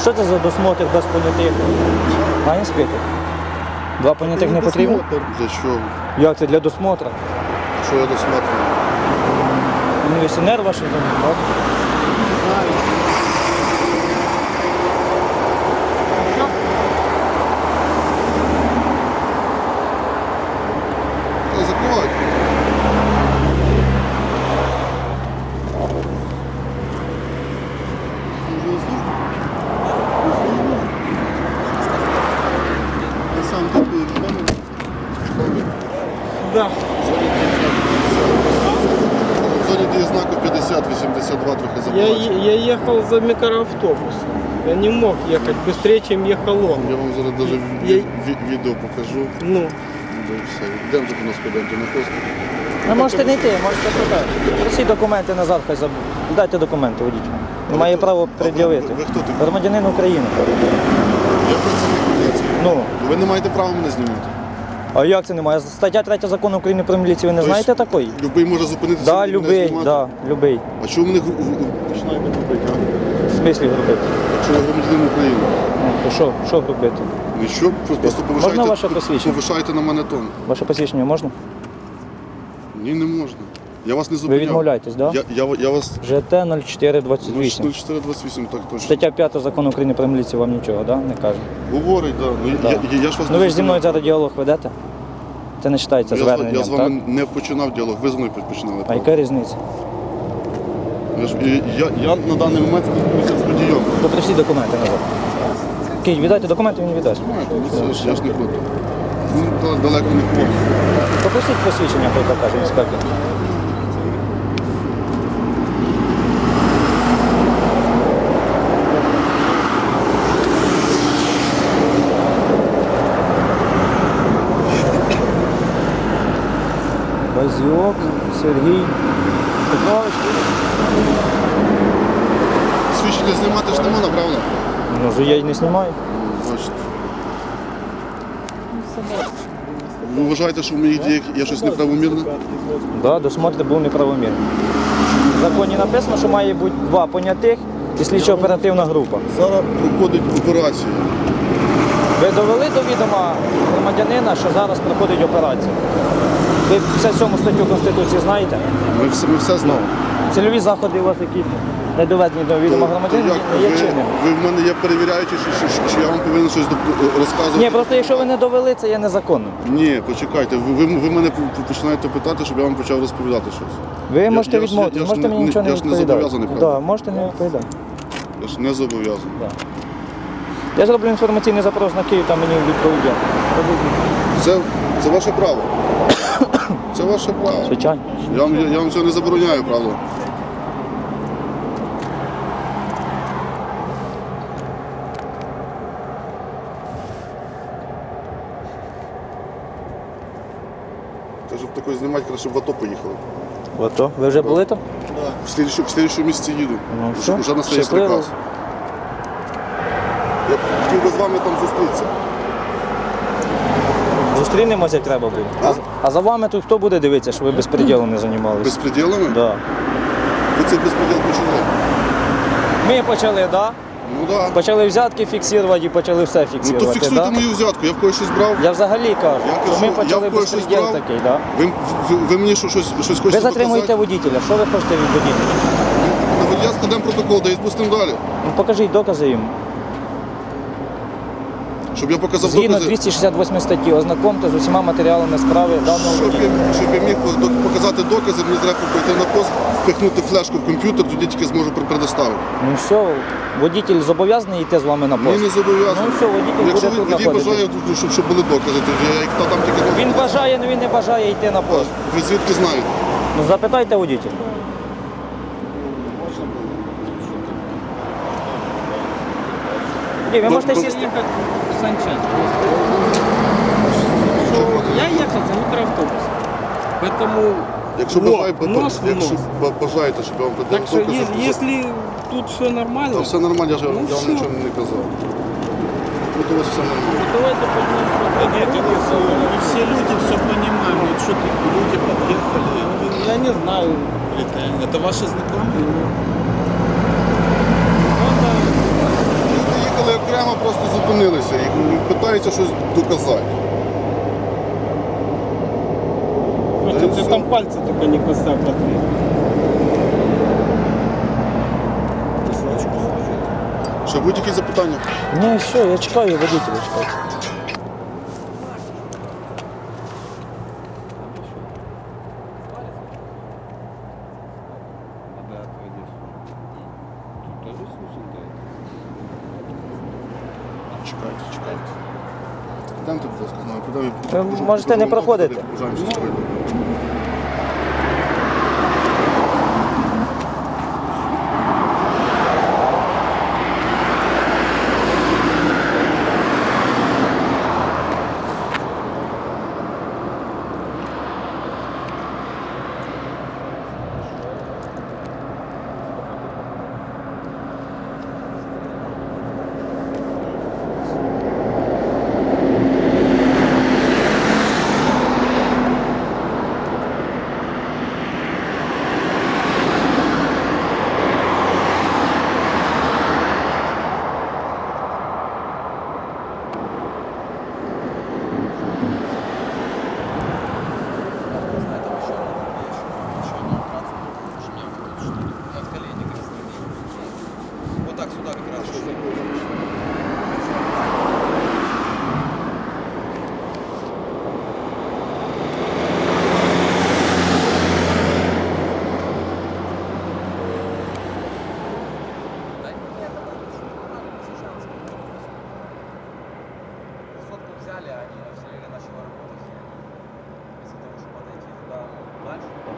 що це за досмотр без понятих? А, інспектор? Два понятих не потрібно? Для чого? Як це для досмотра? Що я досмотрю? Міліціонер ваш там, так? Та закривайте. Я сам такий Да. В зоні дії знаку 50-82 трохи Я, е- я ехал за микроавтобусом. Я не мог ехать быстрее, чем ехал он. Я вам зараз даже Я- ві- ві- відео покажу. Ну, Да і все. Йдемо до нас підемо на пост. Ви можете не йти, можете туди. Просіть документи назад, хай забудуть. Дайте документи водіть. Має право пред'явити. Ви, ви хто такий? Громадянин України. Я працівник поліції. Ну, Ви не маєте права мене знімати. А як це немає? Стаття 3 закону України про міліцію, ви не знаєте Тобто такої? Любий може зупинитися. Да, і мене любий, знімати. да, любий. А чому вони мене починаєте робити, а? В смислі грубити. Якщо я громадянин України. Ну, то що, що робити? Ну що, просто повишайте, Можна ваше посвідчення? повишаєте на мене тон. Ваше посвідчення можна? Ні, не можна. Я вас не Ви зупиняв. відмовляєтесь, так? Да? Я, я, я вас... ЖТ 0428. 0428, так точно. Стаття 5 закону України про міліцію вам нічого, да? Не каже. Говорить, да. Ну, Да. Я, я, я ж вас Ну ви ж зі мною зараз діалог ведете? Це не вважається я, з- зверненням, я з так? вами не починав діалог, ви зі мною починали. А яка різниця? Я, ж- і- я, я на даний момент спілкуюся з водієм. Попросіть документи назад. Кінь, віддайте документи, він віддасть. Знаєте, ну, це ж- я ж не проти. Ну, далеко не проти. Попросіть посвідчення, хай покаже інспектор. Базіок, Сергій Петрович. Свідчення знімати ж не можна, правда? Ну, вже я й не знімаю. Бачите. Ви вважаєте, що в моїх діях є щось неправомірне? Да, досмотр був неправомірний. В законі написано, що має бути два понятих і слідчо-оперативна група. Зараз проходить операція. Ви довели до відома громадянина, що зараз проходить операція. Ви 57 статтю Конституції знаєте? Ми все, ми все знаємо. Цільові заходи у вас які не доведені до відома не є ви, чинним. ви в мене є перевіряючі, що, що, що я вам повинен щось доп- розказувати? Ні, просто якщо ви не довели, це є незаконно. Ні, почекайте, ви, ви, ви мене починаєте питати, щоб я вам почав розповідати щось. Ви Я- можете я ж- відмовитися, я ж можете не- мені нічого не я ж не відповідати. зобов'язаний, правда? да, можете не відповідати. Я ж не зобов'язаний. Да. Я зроблю інформаційний запрос на Київ, там мені відповідять. Це, це ваше право. Це ваше право. Звичайно. Я вам, я, вам цього не забороняю, правда? Та щоб такої знімати, краще в АТО поїхали. Ото. Ви вже були там? В слідчу, в слідчу місці їду. Ну, Вже- все, Вже настає щасливо. приказ. Я б хотів би з вами там зустрітися. Зустрінемося, як треба буде. А, а за вами тут хто буде дивитися, що ви безпреділом не займалися? Безпреділами? Да. Ви цей безпреділ почали. Ми почали, так? Да? Ну так. Да. Почали взятки фіксувати і почали все Ну фіксувати. то фіксуйте да? мою взятку, я в когось щось брав. Я взагалі кажу, Я що кажу, ми я почали в когось щось безпреділ брав. такий, да? Ви, ви, ви мені що, щось, щось хочете Ви затримуєте доказати? водителя. Що ви хочете від водителя? На водія складемо протокол, да відпустимо далі. Ну, покажіть докази йому. Щоб я показав Згідно докази. 268 статті, ознакомте з усіма матеріалами справи даного Щоб водія. я, щоб я міг по- показати докази, мені треба пойти на пост, впихнути флешку в комп'ютер, тоді тільки зможу при- предоставити. Ну все, водитель зобов'язаний йти з вами на Мені пост. не зобов'язаний. Ну, все, водій Якщо буде тут водій знаходитись. бажає, то щоб, щоб були докази, тоді я їх та там тільки Він бажає, але він не бажає йти на пост. Ви звідки знаєте? Ну запитайте водителя. Ні, ви можете Ну, сісти. ехать в Санчасть. Я ехал за микроавтобусом. Поэтому Якщо Во, бажаєте, нос в якщо нос. ба- бажаєте, щоб я вам Так подав что докази, е- то- если тут все нормально, Та все нормально, я ж вам Ну, я вам все. нічого не казав. Тут у вас все нормально. то давайте поднимем Мы все люди все понимаем. Вот что тут люди подъехали. Я не знаю. Это, это ваши знакомые? і питаються щось доказати. Слушай, Да и ты всё. там пальцы только не поставь под дверь. Ще будь-які запитання? Ні, все, я чекаю, водителя чекаю. Йдемте, будь ласка. Куди ви- Ви можете не проходити. Взяли, они время начали работать. Вместо того, чтобы подойти туда дальше.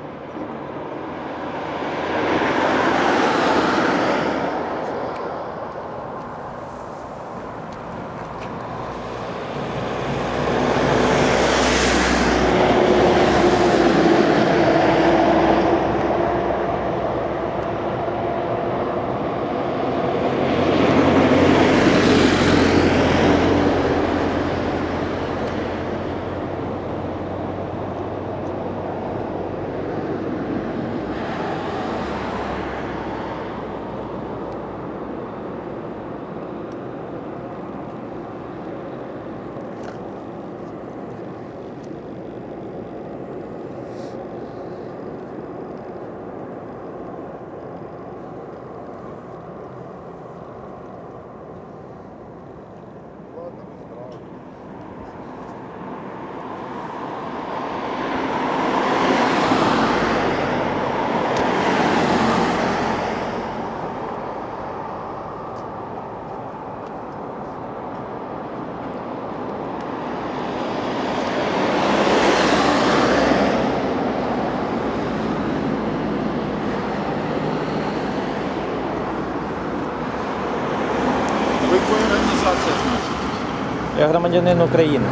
Вы к какой организации относитесь? Я громадянин України.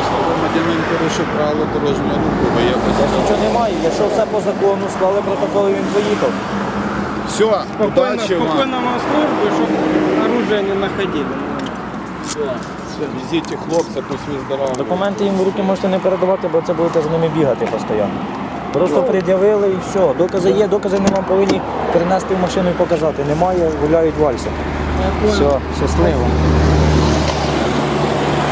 Если громадянин порушив правила дорожнього руху, ви Я якось... ж нічого не маю, якщо все по закону, склали протокол і він поїхав. Все, Спокойно, удачи вам. спокойно вам службы, чтобы оружие не находили. Все, везите хлопця, пусть выздоравливает. Документи їм в руки можете не передавати, бо це будете за ними бігати постійно. Просто пред'явили і все. Докази є, докази не вам повинні перенести в машину і показати. Немає, гуляють вальсом. Все, щасливо.